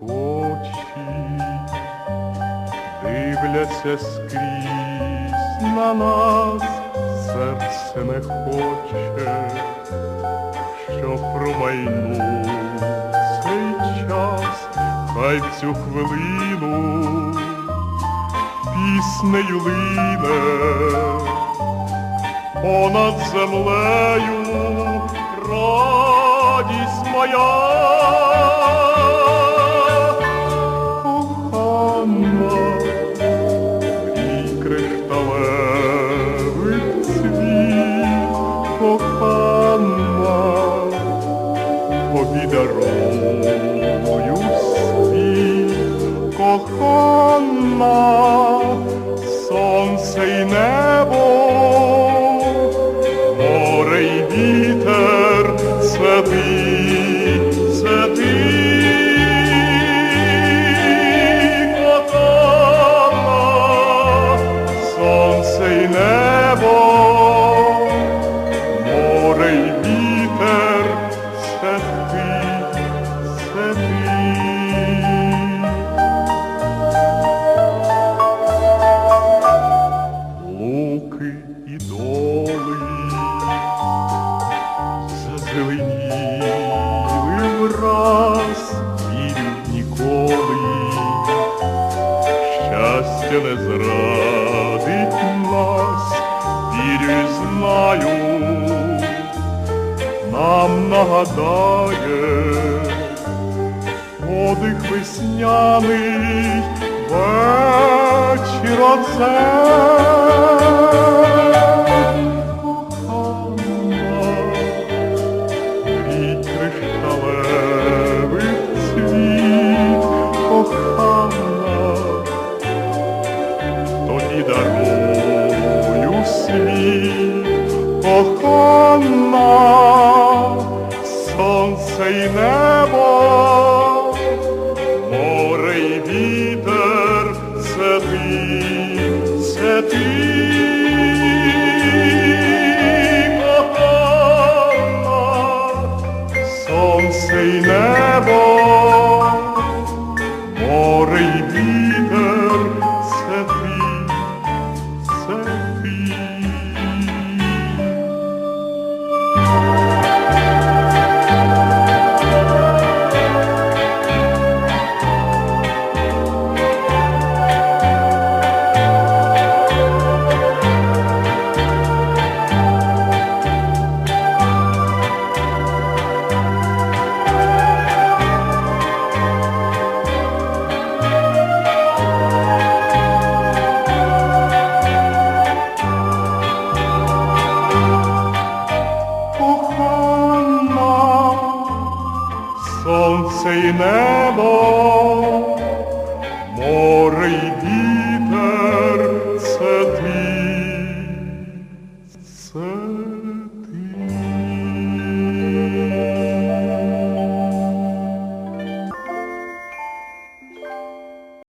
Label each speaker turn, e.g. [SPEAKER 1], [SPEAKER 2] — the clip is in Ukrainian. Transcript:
[SPEAKER 1] очі дивляться скрізь на нас, серце не хоче, що промайнув цей час, хай в цю хвилину піснею лине. Понад землею радість моя. Idarom. І доли зазеленіли враз, вірю ніколи, щастя не зрадить нас, вірю і знаю, нам нагадає подих весняний вечір оце. Тобі дарую світ, кохана, сонце й небо, море й вітер, це ти, це ти, сонце й небо, море й вітер, сонце і небо,